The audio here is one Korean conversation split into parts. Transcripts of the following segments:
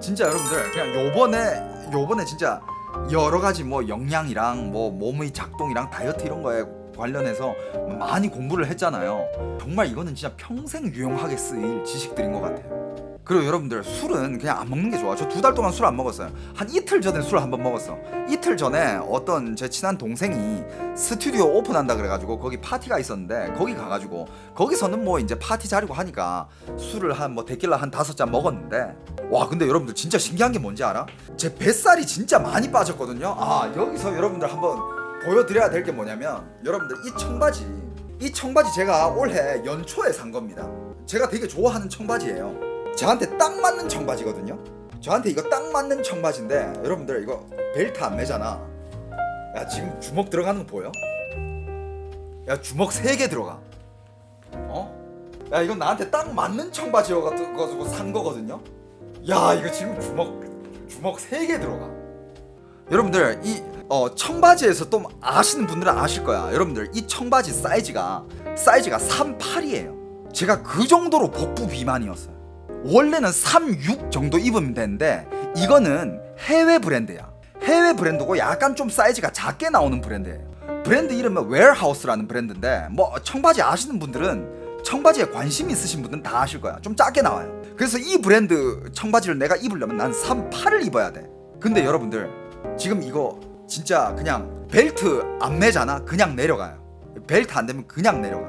진짜 여러분들 그냥 요번에 요번에 진짜 여러 가지 뭐 영양이랑 뭐 몸의 작동이랑 다이어트 이런 거에 관련해서 많이 공부를 했잖아요. 정말 이거는 진짜 평생 유용하게 쓰일 지식들인 것 같아요. 그리고 여러분들 술은 그냥 안 먹는 게 좋아. 저 두 달 동안 술 안 먹었어요. 한 이틀 전에 술 한 번 먹었어. 이틀 전에 어떤 제 친한 동생이 스튜디오 오픈한다 그래가지고 거기 파티가 있었는데 거기 가가지고 거기서는 뭐 이제 파티 자리고 하니까 술을 한 뭐 데킬라 한 다섯 잔 먹었는데 와 근데 여러분들 진짜 신기한 게 뭔지 알아? 제 뱃살이 진짜 많이 빠졌거든요. 아 여기서 여러분들 한번 보여드려야 될 게 뭐냐면 여러분들 이 청바지 이 청바지 제가 올해 연초에 산 겁니다. 제가 되게 좋아하는 청바지예요. 저한테 딱 맞는 청바지거든요. 저한테 이거 딱 맞는 청바지인데 여러분들 이거 벨트 안 매잖아. 야 지금 주먹 들어가는 거 보여? 야 주먹 세개 들어가. 어? 야 이건 나한테 딱 맞는 청바지여가지고 산 거거든요. 야 이거 지금 주먹 주먹 세개 들어가. 여러분들 이 어, 청바지에서 또 아시는 분들은 아실 거야. 여러분들 이 청바지 사이즈가 사이즈가 38이에요. 제가 그 정도로 복부 비만이었어요. 원래는 36 정도 입으면 되는데 이거는 해외 브랜드야. 해외 브랜드고 약간 좀 사이즈가 작게 나오는 브랜드예요. 브랜드 이름은 웨어하우스라는 브랜드인데 뭐 청바지 아시는 분들은 청바지에 관심 있으신 분들은 다 아실 거야. 좀 작게 나와요. 그래서 이 브랜드 청바지를 내가 입으려면 난 38을 입어야 돼. 근데 여러분들 지금 이거 진짜 그냥 벨트 안 매잖아. 그냥 내려가요. 벨트 안 되면 그냥 내려가.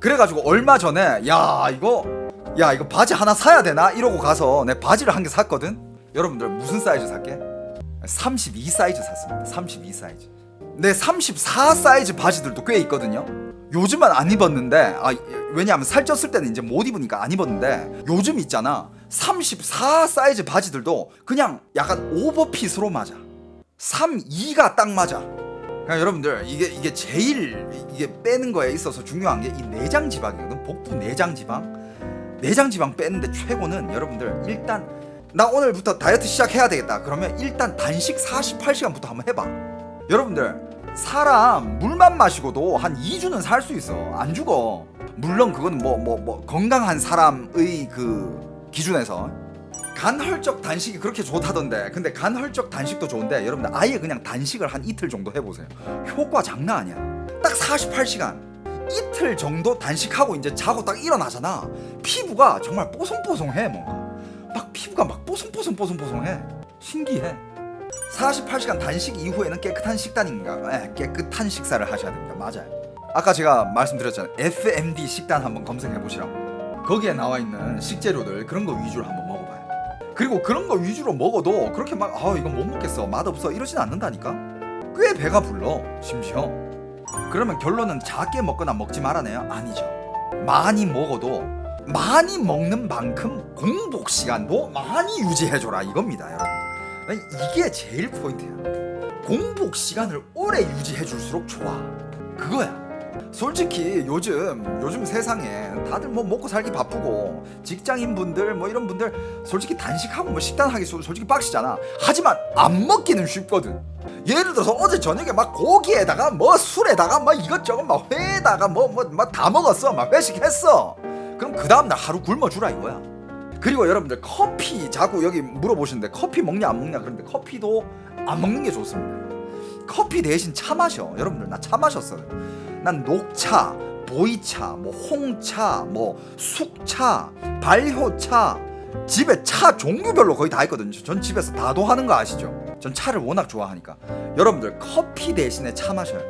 그래가지고 얼마 전에 야 이거 야 이거 바지 하나 사야 되나 이러고 가서 내 바지를 한 개 샀거든. 여러분들 무슨 사이즈 살게? 32 사이즈 샀습니다. 32 사이즈. 내 34 사이즈 바지들도 꽤 있거든요. 요즘은 안 입었는데 아 왜냐하면 살쪘을 때는 이제 못 입으니까 안 입었는데 요즘 있잖아 34 사이즈 바지들도 그냥 약간 오버핏으로 맞아 32가 딱 맞아. 그냥 여러분들 이게 이게 제일 이게 빼는 거에 있어서 중요한 게 이 내장 지방이거든 복부 내장 지방. 내장 지방 빼는데 최고는 여러분들 일단 나 오늘부터 다이어트 시작해야 되겠다. 그러면 일단 단식 48시간부터 한번 해봐. 여러분들 사람 물만 마시고도 한 2주는 살 수 있어. 안 죽어. 물론 그건 뭐 뭐 뭐 건강한 사람의 그 기준에서 간헐적 단식이 그렇게 좋다던데. 근데 간헐적 단식도 좋은데 여러분들 아예 그냥 단식을 한 이틀 정도 해보세요. 효과 장난 아니야. 딱 48시간. 이틀 정도 단식하고 이제 자고 딱 일어나잖아. 피부가 정말 뽀송뽀송해 뭔가. 막 피부가 막 뽀송뽀송뽀송뽀송해. 신기해. 48시간 단식 이후에는 깨끗한 식단인가? 예, 깨끗한 식사를 하셔야 됩니다. 맞아요. 아까 제가 말씀드렸잖아요. FMD 식단 한번 검색해 보시라고. 거기에 나와 있는 식재료들 그런 거 위주로 한번 그리고 그런 거 위주로 먹어도 그렇게 막 아 이건 못 먹겠어. 맛없어. 이러진 않는다니까? 꽤 배가 불러 심지어. 그러면 결론은 작게 먹거나 먹지 말아내요? 아니죠. 많이 먹어도 많이 먹는 만큼 공복 시간도 많이 유지해줘라 이겁니다 여러분. 이게 제일 포인트야. 공복 시간을 오래 유지해줄수록 좋아. 그거야 솔직히 요즘 요즘 세상에 다들 뭐 먹고 살기 바쁘고 직장인 분들 뭐 이런 분들 솔직히 단식하고 뭐 식단 하기 솔- 솔직히 빡시잖아. 하지만 안 먹기는 쉽거든. 예를 들어서 어제 저녁에 막 고기에다가 뭐 술에다가 뭐 이것저것 막 회에다가 뭐뭐다 먹었어. 막 회식했어. 그럼 그 다음 날 하루 굶어 주라 이거야. 그리고 여러분들 커피 자꾸 여기 물어보시는데 커피 먹냐 안 먹냐 그런데 커피도 안 먹는 게 좋습니다. 커피 대신 차 마셔. 여러분들 나 차 마셨어요 난 녹차 보이차 뭐 홍차 뭐 숙차 발효차. 집에 차 종류별로 거의 다 있거든요. 전 집에서 다도 하는 거 아시죠? 전 차를 워낙 좋아하니까. 여러분들 커피 대신에 차 마셔요.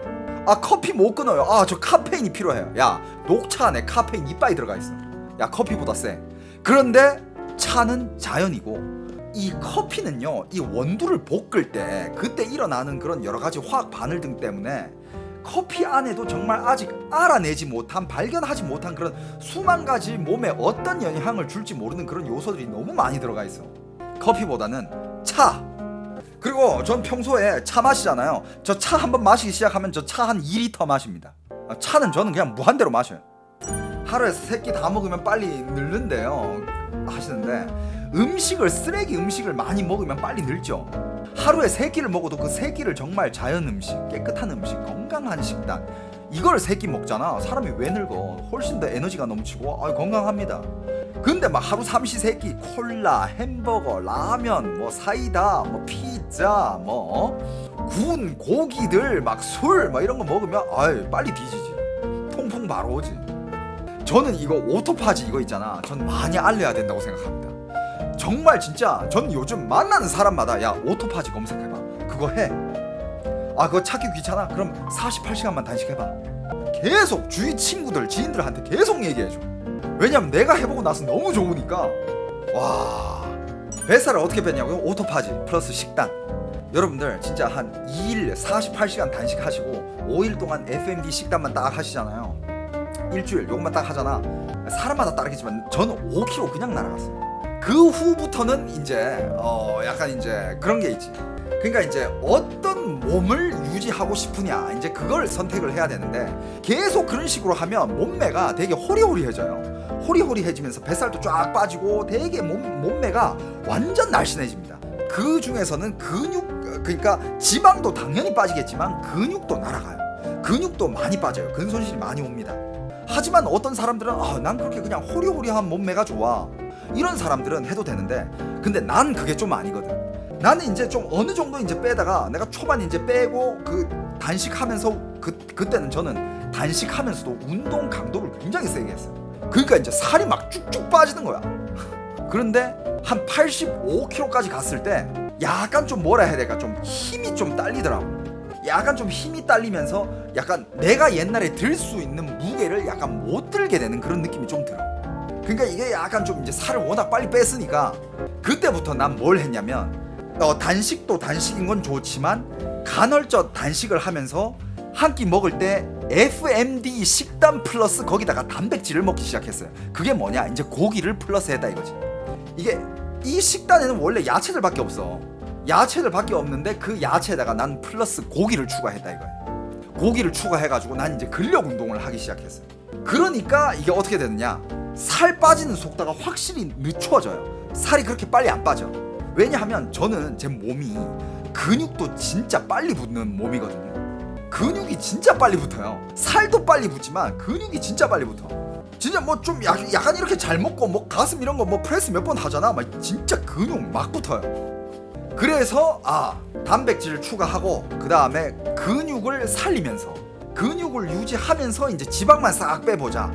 아 커피 못 끊어요. 아 저 카페인이 필요해요. 야 녹차 안에 카페인 이빠이 들어가 있어. 야 커피보다 세 그런데 차는 자연이고 이 커피는요 이 원두를 볶을 때 그때 일어나는 그런 여러 가지 화학 반응 등 때문에 커피 안에도 정말 아직 알아내지 못한 발견하지 못한 그런 수만 가지 몸에 어떤 영향을 줄지 모르는 그런 요소들이 너무 많이 들어가 있어. 커피보다는 차. 그리고 전 평소에 차 마시잖아요. 저 차 한번 마시기 시작하면 저 차 한 2리터 마십니다. 아, 차는 저는 그냥 무한대로 마셔요. 하루에 세끼 다 먹으면 빨리 늙는데요. 하시는데 음식을 쓰레기 음식을 많이 먹으면 빨리 늙죠 하루에 세 끼를 먹어도 그 세 끼를 정말 자연 음식 깨끗한 음식 건강한 식단 이걸 세 끼 먹잖아 사람이 왜 늙어 훨씬 더 에너지가 넘치고 아, 건강합니다 근데 막 하루 삼시 세끼 콜라, 햄버거, 라면, 뭐 사이다, 뭐 피자, 뭐 어? 구운 고기들, 막 술, 막 이런 거 먹으면 아이 빨리 뒤지지. 통풍 바로 오지. 저는 이거 오토파지 이거 있잖아. 전 많이 알려야 된다고 생각합니다. 정말 진짜 전 요즘 만나는 사람마다 야 오토파지 검색해봐. 그거 해. 아 그거 찾기 귀찮아? 그럼 48시간만 단식해봐. 계속 주위 친구들, 지인들한테 계속 얘기해줘. 왜냐면 내가 해보고 나서 너무 좋으니까 와 뱃살을 어떻게 뺐냐고요? 오토파지 플러스 식단 여러분들 진짜 한 2일 48시간 단식하시고 5일 동안 FMD 식단만 딱 하시잖아요 일주일 요것만 딱 하잖아 사람마다 다르겠지만 저는 5kg 그냥 날아갔어요 그 후부터는 이제 어 약간 이제 그런 게 있지. 그러니까 이제 어떤 몸을 유지하고 싶으냐 이제 그걸 선택을 해야 되는데 계속 그런 식으로 하면 몸매가 되게 호리호리해져요. 호리호리해지면서 뱃살도 쫙 빠지고 되게 몸, 몸매가 완전 날씬해집니다. 그 중에서는 근육 그러니까 지방도 당연히 빠지겠지만 근육도 날아가요. 근육도 많이 빠져요. 근손실이 많이 옵니다. 하지만 어떤 사람들은 아, 난 그렇게 그냥 호리호리한 몸매가 좋아 이런 사람들은 해도 되는데 근데 난 그게 좀 아니거든 나는 이제 좀 어느 정도 이제 빼다가 내가 초반 이제 빼고 그 단식하면서 그 그때는 저는 단식하면서도 운동 강도를 굉장히 세게 했어요. 그러니까 이제 살이 막 쭉쭉 빠지는 거야. 그런데 한 85kg까지 갔을 때 약간 좀 뭐라 해야 될까 좀 힘이 좀 딸리더라고. 약간 좀 힘이 딸리면서 약간 내가 옛날에 들 수 있는 무게를 약간 못 들게 되는 그런 느낌이 좀. 그러니까 이게 약간 좀 이제 살을 워낙 빨리 뺐으니까 그때부터 난 뭘 했냐면 어, 단식도 단식인 건 좋지만 간헐적 단식을 하면서 한 끼 먹을 때 FMD 식단 플러스 거기다가 단백질을 먹기 시작했어요. 그게 뭐냐? 이제 고기를 플러스했다 이거지. 이게 이 식단에는 원래 야채들밖에 없어. 야채들밖에 없는데 그 야채에다가 난 플러스 고기를 추가했다 이거야. 고기를 추가해가지고 난 이제 근력 운동을 하기 시작했어. 그러니까 이게 어떻게 되느냐? 살 빠지는 속도가 확실히 늦춰져요. 살이 그렇게 빨리 안 빠져. 왜냐하면 저는 제 몸이 근육도 진짜 빨리 붙는 몸이거든요. 근육이 진짜 빨리 붙어요. 살도 빨리 붙지만 근육이 진짜 빨리 붙어. 진짜 뭐 좀 약간 이렇게 잘 먹고 뭐 가슴 이런 거 뭐 프레스 몇 번 하잖아. 막 진짜 근육 막 붙어요. 그래서 아 단백질을 추가하고 그 다음에 근육을 살리면서 근육을 유지하면서 이제 지방만 싹 빼보자.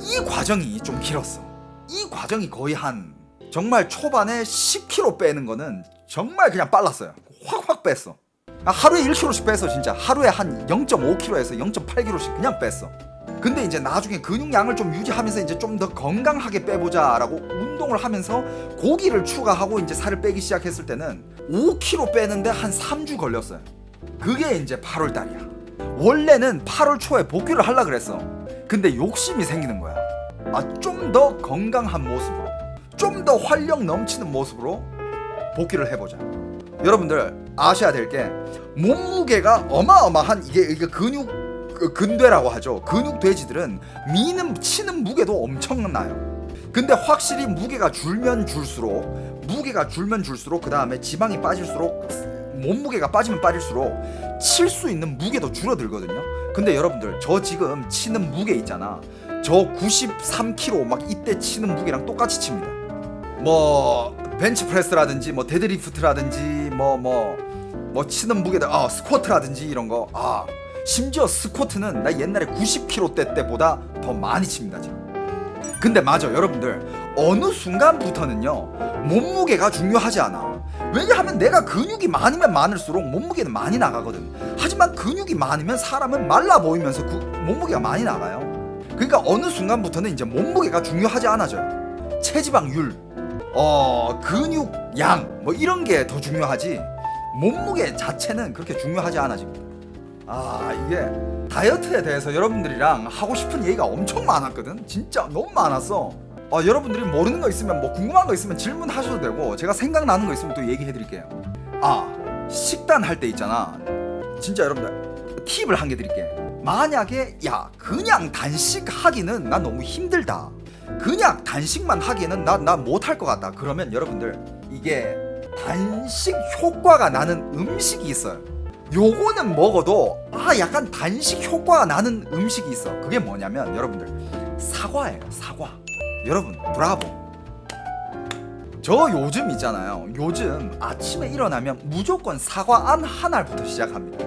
이 과정이 좀 길었어. 이 과정이 거의 한 정말 초반에 10kg 빼는 거는 정말 그냥 빨랐어요. 확확 뺐어. 아, 하루에 1kg씩 뺐어 진짜. 하루에 한 0.5kg에서 0.8kg씩 그냥 뺐어. 근데 이제 나중에 근육량을 좀 유지하면서 이제 좀 더 건강하게 빼보자라고 운동을 하면서 고기를 추가하고 이제 살을 빼기 시작했을 때는 5kg 빼는데 한 3주 걸렸어요. 그게 이제 8월 달이야. 원래는 8월 초에 복귀를 하려 그랬어. 근데 욕심이 생기는 거야. 아, 좀 더 건강한 모습으로, 좀 더 활력 넘치는 모습으로 복귀를 해보자. 여러분들 아셔야 될 게 몸무게가 어마어마한 이게 이게 근육 그 근대라고 하죠. 근육 돼지들은 미는 치는 무게도 엄청나요. 근데 확실히 무게가 줄면 줄수록 무게가 줄면 줄수록 그 다음에 지방이 빠질수록 몸무게가 빠지면 빠질수록 칠 수 있는 무게도 줄어들거든요. 근데 여러분들 저 지금 치는 무게 있잖아. 저 93kg 막 이때 치는 무게랑 똑같이 칩니다. 뭐 벤치프레스라든지 뭐 데드리프트라든지 뭐뭐뭐 치는 무게들 아 스쿼트라든지 이런 거 아 심지어 스쿼트는 나 옛날에 90kg 때보다 더 많이 칩니다 지금. 근데 맞아 여러분들 어느 순간부터는요 몸무게가 중요하지 않아 왜냐하면 내가 근육이 많으면 많을수록 몸무게는 많이 나가거든. 하지만 근육이 많으면 사람은 말라 보이면서 그 몸무게가 많이 나가요. 그러니까 어느 순간부터는 이제 몸무게가 중요하지 않아져요. 체지방률 어 근육 양 뭐 이런 게 더 중요하지. 몸무게 자체는 그렇게 중요하지 않아집니다. 아 이게 다이어트에 대해서 여러분들이랑 하고 싶은 얘기가 엄청 많았거든. 진짜 너무 많았어 아, 여러분들이 모르는 거 있으면 뭐 궁금한 거 있으면 질문하셔도 되고 제가 생각나는 거 있으면 또 얘기해 드릴게요. 아 식단 할 때 있잖아. 진짜 여러분들 팁을 한 개 드릴게 만약에 야 그냥 단식 하기는 난 너무 힘들다. 그냥 단식만 하기에는 나나 못할 것 같다. 그러면 여러분들 이게 단식 효과가 나는 음식이 있어요. 요거는 먹어도 아 약간 단식 효과가 나는 음식이 있어. 그게 뭐냐면 여러분들 사과예요 사과 여러분 브라보. 저 요즘 있잖아요. 요즘 아침에 일어나면 무조건 사과 안 하나부터 시작합니다.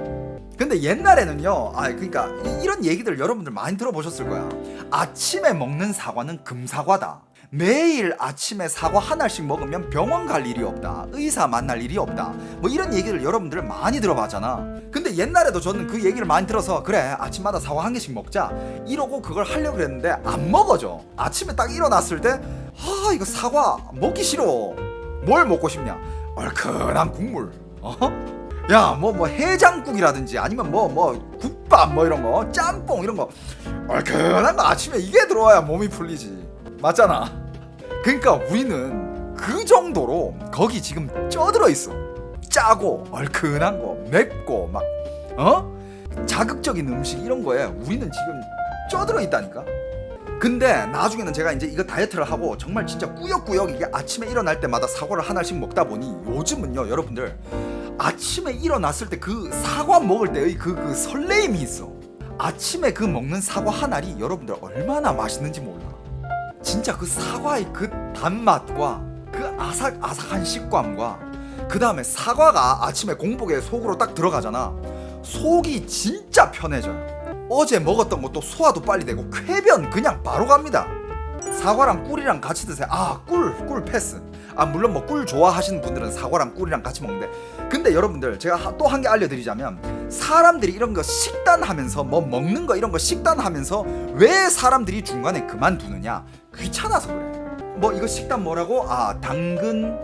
근데 옛날에는요 아 그러니까 이, 이런 얘기들 여러분들 많이 들어보셨을 거야. 아침에 먹는 사과는 금사과다. 매일 아침에 사과 하나씩 먹으면 병원 갈 일이 없다. 의사 만날 일이 없다. 뭐 이런 얘기를 여러분들 많이 들어봤잖아. 근데 옛날에도 저는 그 얘기를 많이 들어서 그래 아침마다 사과 한 개씩 먹자 이러고 그걸 하려고 그랬는데 안 먹어져. 아침에 딱 일어났을 때 아 이거 사과 먹기 싫어. 뭘 먹고 싶냐? 얼큰한 국물. 어? 야, 뭐, 뭐, 해장국이라든지 아니면 뭐, 뭐, 국밥 뭐 이런 거, 짬뽕 이런 거. 얼큰한 거 아침에 이게 들어와야 몸이 풀리지. 맞잖아. 그러니까 우리는 그 정도로 거기 지금 쪄들어 있어. 짜고, 얼큰한 거, 맵고, 막, 어? 자극적인 음식 이런 거에 우리는 지금 쪄들어 있다니까? 근데 나중에는 제가 이제 이거 다이어트를 하고 정말 진짜 꾸역꾸역 이게 아침에 일어날 때마다 사과를 하나씩 먹다 보니 요즘은요 여러분들 아침에 일어났을 때 그 사과 먹을 때의 그, 그 설레임이 있어 아침에 그 먹는 사과 한 알이 여러분들 얼마나 맛있는지 몰라 진짜 그 사과의 그 단맛과 그 아삭아삭한 식감과 그 다음에 사과가 아침에 공복에 속으로 딱 들어가잖아 속이 진짜 편해져요 어제 먹었던 것도 소화도 빨리 되고 쾌변 그냥 바로 갑니다. 사과랑 꿀이랑 같이 드세요. 아, 꿀, 꿀 패스. 아, 물론 뭐 꿀 좋아하시는 분들은 사과랑 꿀이랑 같이 먹는데. 근데 여러분들 제가 또 한 개 알려드리자면 사람들이 이런 거 식단하면서 뭐 먹는 거 이런 거 식단하면서 왜 사람들이 중간에 그만두느냐? 귀찮아서 그래 뭐 이거 식단 뭐라고? 아 당근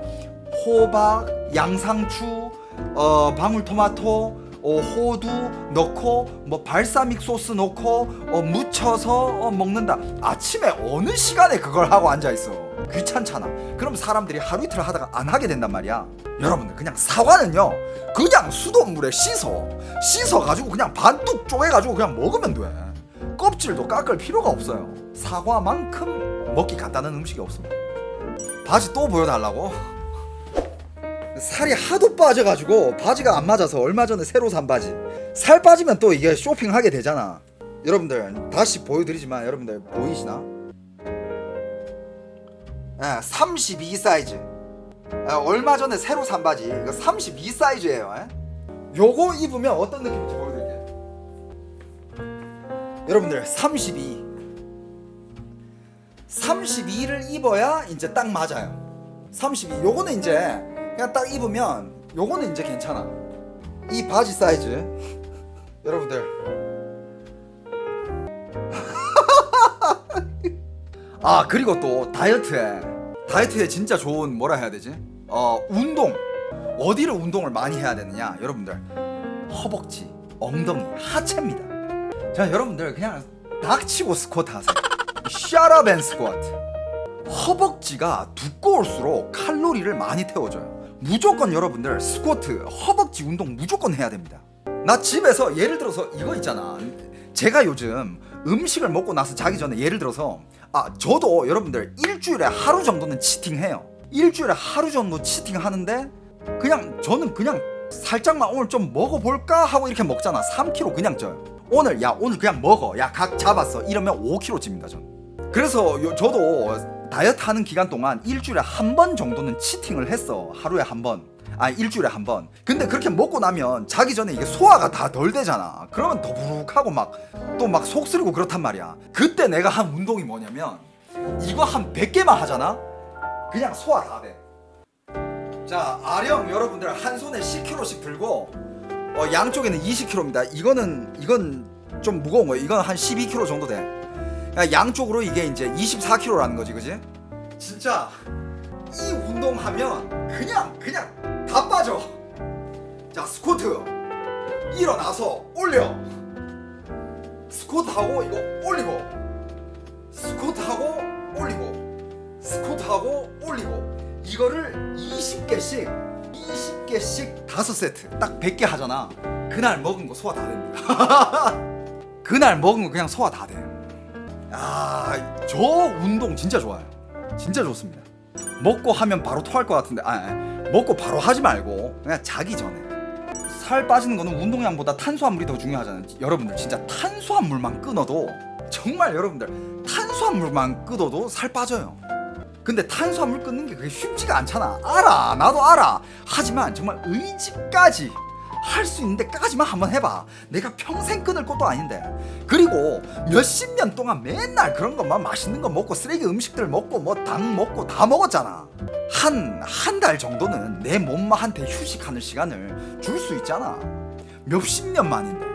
호박 양상추 어 방울토마토 어, 호두 넣고 뭐 발사믹 소스 넣고 어, 묻혀서 어, 먹는다. 아침에 어느 시간에 그걸 하고 앉아 있어 귀찮잖아. 그럼 사람들이 하루 이틀 하다가 안 하게 된단 말이야. 여러분들 그냥 사과는요. 그냥 수돗물에 씻어. 씻어 가지고 그냥 반뚝 쪼개 가지고 그냥 먹으면 돼. 껍질도 깎을 필요가 없어요. 사과만큼 먹기 간단한 음식이 없습니다. 바지 또 보여달라고? 살이 하도 빠져가지고 바지가 안 맞아서 얼마 전에 새로 산 바지. 살 빠지면 또 이게 쇼핑하게 되잖아. 여러분들 다시 보여드리지만 여러분들 보이시나? 예, 32 사이즈. 예, 얼마 전에 새로 산 바지. 이거 32 사이즈예요 예? 요거 입으면 어떤 느낌인지 보여드릴게요. 여러분들 32 32를 입어야 이제 딱 맞아요. 32 요거는 이제 그냥 딱 입으면 요거는 이제 괜찮아. 이 바지 사이즈. 여러분들. 아 그리고 또 다이어트에 다이어트에 진짜 좋은 뭐라 해야 되지 어 운동 어디를 운동을 많이 해야 되느냐 여러분들 허벅지 엉덩이 하체입니다 자 여러분들 그냥 닥치고 스쿼트 하세요 샤라벤 스쿼트 허벅지가 두꺼울수록 칼로리를 많이 태워줘요. 무조건 여러분들 스쿼트, 허벅지 운동 무조건 해야 됩니다. 나 집에서 예를 들어서 이거 있잖아. 제가 요즘 음식을 먹고 나서 자기 전에 예를 들어서 아 저도 여러분들 일주일에 하루 정도는 치팅해요. 일주일에 하루 정도 치팅하는데 그냥 저는 그냥 살짝만 오늘 좀 먹어볼까 하고 이렇게 먹잖아. 3kg 그냥 쪄요. 오늘 야 오늘 그냥 먹어. 야 각 잡았어. 이러면 5kg 찝니다 저는. 그래서 요- 저도 다이어트 하는 기간 동안 일주일에 한 번 정도는 치팅을 했어. 하루에 한 번. 아 일주일에 한 번. 근데 그렇게 먹고 나면 자기 전에 이게 소화가 다 덜 되잖아. 그러면 더부룩하고 막 또 막 속쓰리고 그렇단 말이야. 그때 내가 한 운동이 뭐냐면 이거 한 100개만 하잖아. 그냥 소화 다 돼. 자 아령 여러분들 한 손에 10kg씩 들고 어, 양쪽에는 20kg입니다. 이거는 이건 좀 무거운 거예요. 이건 한 12kg 정도 돼. 야, 양쪽으로 이게 이제 24kg라는 거지, 그지? 진짜 이 운동하면 그냥 그냥 다 빠져. 자, 스쿼트 일어나서 올려. 스쿼트 하고 이거 올리고. 스쿼트 하고 올리고. 스쿼트 하고 올리고. 이거를 20개씩 20개씩 5세트 딱 100개 하잖아. 그날 먹은 거 소화 다 됩니다. 그날 먹은 거 그냥 소화 다 돼. 아, 저 운동 진짜 좋아요. 진짜 좋습니다. 먹고 하면 바로 토할 것 같은데, 아, 아, 먹고 바로 하지 말고 그냥 자기 전에. 살 빠지는 거는 운동량보다 탄수화물이 더 중요하잖아요. 여러분들 진짜 탄수화물만 끊어도 정말 여러분들 탄수화물만 끊어도 살 빠져요. 근데 탄수화물 끊는 게 그게 쉽지가 않잖아. 알아. 나도 알아. 하지만 정말 의지까지 할 수 있는 데까지만 한번 해봐. 내가 평생 끊을 것도 아닌데. 그리고 몇십 년 동안 맨날 그런 것만 맛있는 거 먹고 쓰레기 음식들 먹고 뭐 당 먹고 다 먹었잖아. 한, 한 달 정도는 내 몸한테 휴식하는 시간을 줄 수 있잖아. 몇십 년 만인데.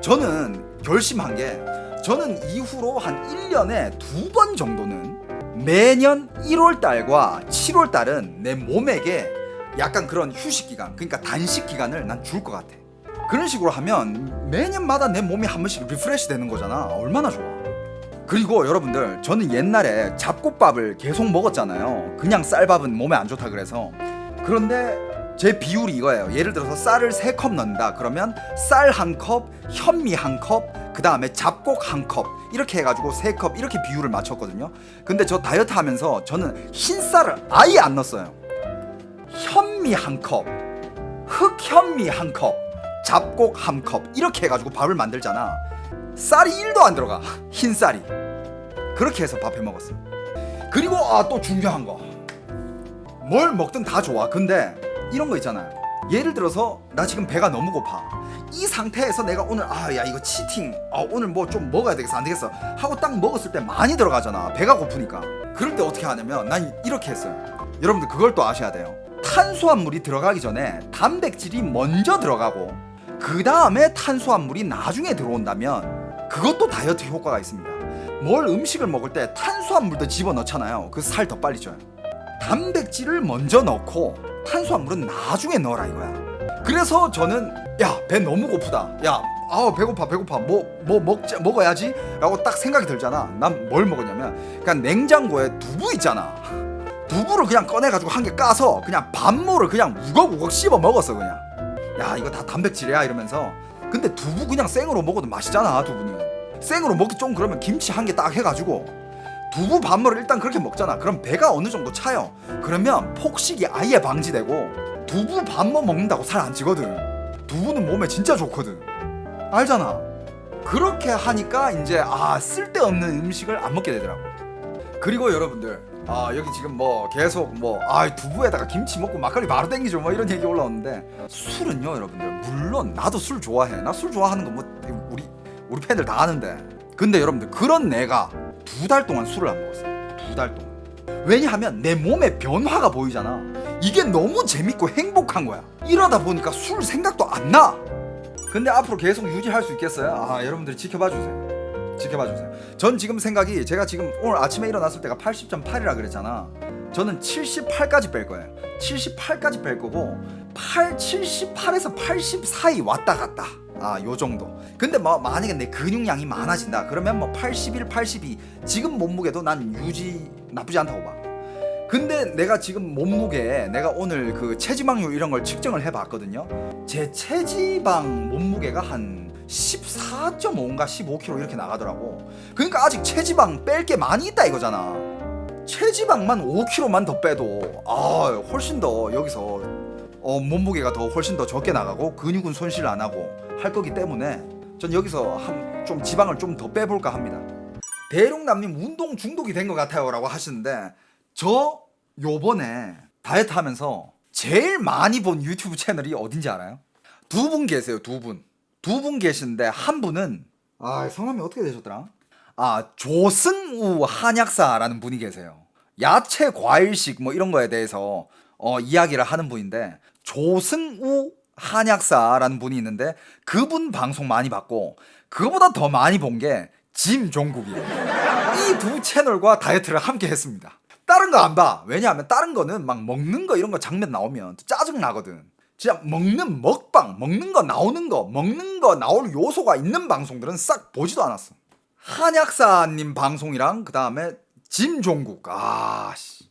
저는 결심한 게 저는 이후로 한 1년에 두 번 정도는 매년 1월 달과 7월 달은 내 몸에게 약간 그런 휴식 기간, 그러니까 단식 기간을 난 줄 것 같아. 그런 식으로 하면 매년마다 내 몸이 한 번씩 리프레시 되는 거잖아. 얼마나 좋아. 그리고 여러분들, 저는 옛날에 잡곡밥을 계속 먹었잖아요. 그냥 쌀밥은 몸에 안 좋다 그래서. 그런데 제 비율이 이거예요. 예를 들어서 쌀을 3컵 넣는다. 그러면 쌀 한 컵, 현미 한 컵, 그 다음에 잡곡 한 컵. 이렇게 해가지고 3컵 이렇게 비율을 맞췄거든요. 근데 저 다이어트 하면서 저는 흰 쌀을 아예 안 넣었어요. 현미 한 컵, 흑현미 한 컵, 잡곡 한 컵. 이렇게 해가지고 밥을 만들잖아. 쌀이 1도 안 들어가. 흰 쌀이. 그렇게 해서 밥해 먹었어. 그리고 아 또 중요한 거. 뭘 먹든 다 좋아. 근데 이런 거 있잖아요. 예를 들어서 나 지금 배가 너무 고파. 이 상태에서 내가 오늘 아 야 이거 치팅. 아 오늘 뭐 좀 먹어야 되겠어 안 되겠어 하고 딱 먹었을 때 많이 들어가잖아. 배가 고프니까. 그럴 때 어떻게 하냐면 난 이렇게 했어요. 여러분들 그걸 또 아셔야 돼요. 탄수화물이 들어가기 전에 단백질이 먼저 들어가고 그 다음에 탄수화물이 나중에 들어온다면 그것도 다이어트 효과가 있습니다. 뭘 음식을 먹을 때 탄수화물도 집어 넣잖아요. 그 살 더 빨리 쪄요. 단백질을 먼저 넣고 탄수화물은 나중에 넣어라 이거야. 그래서 저는 야 배 너무 고프다. 야 아우 배고파 배고파 뭐 뭐 먹자 먹어야지라고 딱 생각이 들잖아. 난 뭘 먹었냐면 그냥 냉장고에 두부 있잖아. 두부를 그냥 꺼내가지고 한 개 까서 그냥 밥물을 그냥 우걱우걱 씹어 먹었어 그냥. 야 이거 다 단백질이야 이러면서. 근데 두부 그냥 생으로 먹어도 맛있잖아 두부는. 생으로 먹기 좀 그러면 김치 한 개 딱 해가지고 두부 밥물을 일단 그렇게 먹잖아. 그럼 배가 어느 정도 차요. 그러면 폭식이 아예 방지되고 두부 밥만 먹는다고 살 안 찌거든. 두부는 몸에 진짜 좋거든. 알잖아. 그렇게 하니까 이제 아 쓸데없는 음식을 안 먹게 되더라고. 그리고 여러분들 아 여기 지금 뭐 계속 뭐 아 두부에다가 김치 먹고 막걸리 바로 땡기죠. 뭐 이런 얘기 올라오는데 술은요 여러분들. 물론 나도 술 좋아해. 나 술 좋아하는 거 뭐 우리 우리 팬들 다 아는데. 근데 여러분들 그런 내가 두 달 동안 술을 안 먹었어요. 두달 동안. 왜냐하면 내 몸에 변화가 보이잖아. 이게 너무 재밌고 행복한 거야. 이러다 보니까 술 생각도 안나. 근데 앞으로 계속 유지할 수 있겠어요? 아 여러분들 지켜봐 주세요 지켜봐 주세요. 전 지금 생각이 제가 지금 오늘 아침에 일어났을 때가 80.8이라 그랬잖아. 저는 78까지 뺄 거예요. 78까지 뺄 거고 8 78에서 80 사이 왔다 갔다. 아, 요 정도. 근데 뭐 만약에 내 근육량이 많아진다. 그러면 뭐 81, 82 지금 몸무게도 난 유지 나쁘지 않다고 봐. 근데 내가 지금 몸무게 내가 오늘 그 체지방률 이런 걸 측정을 해 봤거든요. 제 체지방 몸무게가 한 14.5인가 15kg 이렇게 나가더라고. 그러니까 아직 체지방 뺄 게 많이 있다 이거잖아. 체지방만 5kg만 더 빼도 아 훨씬 더 여기서 어, 몸무게가 더 훨씬 더 적게 나가고 근육은 손실 안 하고 할 거기 때문에 전 여기서 한 좀 지방을 좀 더 빼볼까 합니다. 대롱남님 운동 중독이 된 것 같아요라고 하시는데 저 요번에 다이어트 하면서 제일 많이 본 유튜브 채널이 어딘지 알아요? 두 분 계세요 두 분. 두 분 계신데 한 분은 아 성함이 어떻게 되셨더라? 아 조승우 한약사라는 분이 계세요. 야채 과일식 뭐 이런 거에 대해서 어, 이야기를 하는 분인데 조승우 한약사라는 분이 있는데 그분 방송 많이 봤고 그거보다 더 많이 본 게 짐종국이에요. 이 두 채널과 다이어트를 함께 했습니다. 다른 거 안 봐. 왜냐하면 다른 거는 막 먹는 거 이런 거 장면 나오면 짜증 나거든. 진짜 먹는 먹방, 먹는 거 나오는 거, 먹는 거 나올 요소가 있는 방송들은 싹 보지도 않았어. 한약사님 방송이랑 그 다음에 짐종국. 아 씨.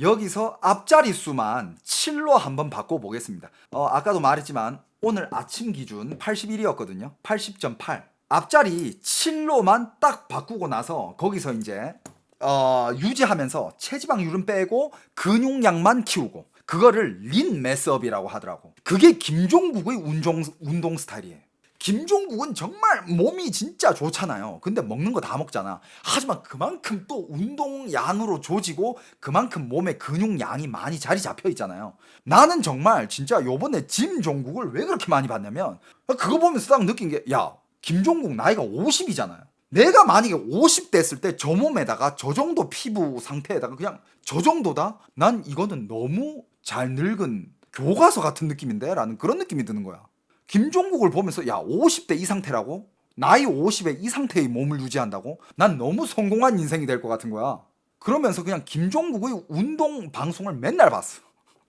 여기서 앞자리 수만 7로 한번 바꿔보겠습니다. 어, 아까도 말했지만 오늘 아침 기준 81이었거든요. 80.8. 앞자리 7로만 딱 바꾸고 나서 거기서 이제 어, 유지하면서 체지방률은 빼고 근육량만 키우고 그거를 린 매스업이라고 하더라고. 그게 김종국의 운동, 운동 스타일이에요. 김종국은 정말 몸이 진짜 좋잖아요. 근데 먹는 거 다 먹잖아. 하지만 그만큼 또 운동 양으로 조지고 그만큼 몸에 근육 양이 많이 자리 잡혀 있잖아요. 나는 정말 진짜 요번에 짐 종국을 왜 그렇게 많이 봤냐면 그거 보면서 딱 느낀 게 야, 김종국 나이가 50이잖아요. 내가 만약에 50 됐을 때 저 몸에다가 저 정도 피부 상태에다가 그냥 저 정도다? 난 이거는 너무 잘 늙은 교과서 같은 느낌인데? 라는 그런 느낌이 드는 거야. 김종국을 보면서 야 50대 이 상태라고? 나이 50에 이 상태의 몸을 유지한다고? 난 너무 성공한 인생이 될 것 같은 거야. 그러면서 그냥 김종국의 운동 방송을 맨날 봤어.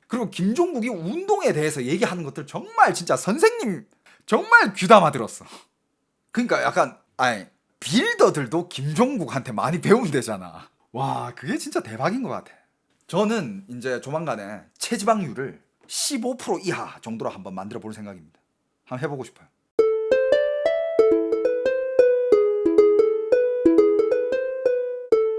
그리고 김종국이 운동에 대해서 얘기하는 것들 정말 진짜 선생님 정말 귀담아 들었어. 그러니까 약간 아니 빌더들도 김종국한테 많이 배운대잖아. 와 그게 진짜 대박인 것 같아. 저는 이제 조만간에 체지방률을 15% 이하 정도로 한번 만들어 볼 생각입니다. 한번 해보고 싶어요.